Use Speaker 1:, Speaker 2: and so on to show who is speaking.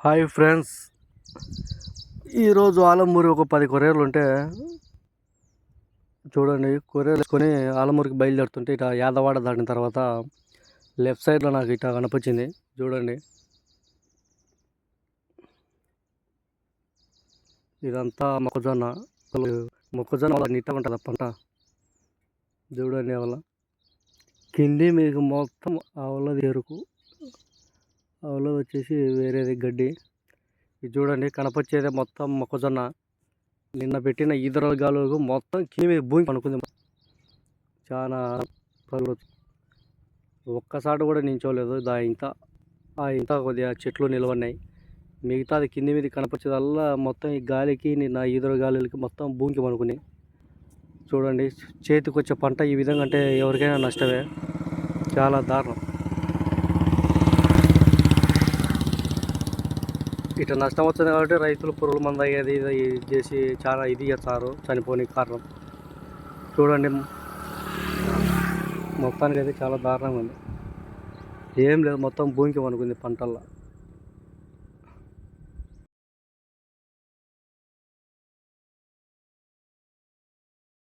Speaker 1: Hi friends. ఈరోజు ఆలమూరి ఒక పది కొరియర్లు ఉంటే చూడండి కొరియర్లు వేసుకొని ఆలమూరికి బయలుదేరుతుంటే ఇట యాదవాడ దాటిన తర్వాత లెఫ్ట్ సైడ్లో నాకు ఇట కనిపించింది చూడండి. ఇదంతా మొక్కజొన్న. మొక్కజొన్న వల్ల నీట్గా ఉంటుంది పంట. చూడండి వల్ల కింది మీకు మొత్తం ఆవులది ఎరుకు ఆవులది వచ్చేసి వేరేది గడ్డి. ఇది చూడండి కనపచ్చేదే మొత్తం మొక్కజొన్న. నిన్న పెట్టిన ఈదర గాలుకు మొత్తం కిమి భూమి అనుకుంది చాలా పనులు ఒక్కసారి కూడా నించోలేదు. దా ఇంత ఆ ఇంత కొద్దిగా చెట్లు నిలవన్నాయి మిగతాది కింది మీద కనపచ్చేదల్లా మొత్తం ఈ గాలికి నిన్న ఈదర గాలికి మొత్తం భూమికి పనుకుని చూడండి చేతికి వచ్చే పంట ఈ విధంగా అంటే ఎవరికైనా నష్టమే. చాలా దారుణం. ఇట్లా నష్టం వచ్చింది కాబట్టి రైతులు పురుగుల మందు అయ్యేది ఇది ఇది చేసి చాలా ఇది చేస్తారు చనిపోని కారణం. చూడండి మొత్తానికి అయితే చాలా దారుణంగా ఉంది. ఏం లేదు మొత్తం భూమికి వణుకుంది పంటల్లో.